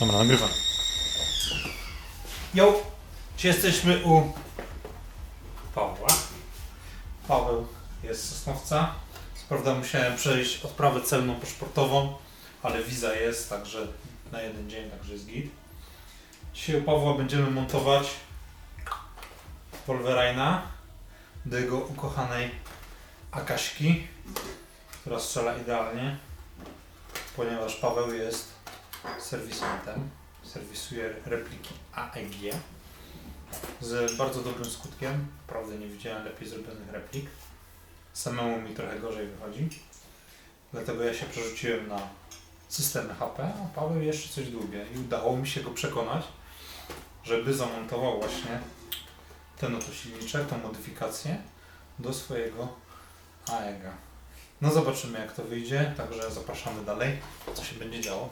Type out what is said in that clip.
Dobra, nagrywam. Jo, dzisiaj jesteśmy u Pawła. Paweł jest Sosnowca. Co prawda musiałem przejść odprawę celną paszportową, ale wiza jest, także na jeden dzień, także jest git. Dzisiaj u Pawła będziemy montować Wolverina do jego ukochanej Akaśki, która strzela idealnie, ponieważ Paweł jest serwisantem. Serwisuje repliki AEG z bardzo dobrym skutkiem. Naprawdę nie widziałem lepiej zrobionych replik. Samemu mi trochę gorzej wychodzi. Dlatego ja się przerzuciłem na systemy HP, a Paweł jeszcze coś dłubie. I udało mi się go przekonać, żeby zamontował właśnie ten oto silniczek, tą modyfikację do swojego AEG. No zobaczymy jak to wyjdzie, także zapraszamy dalej, co się będzie działo.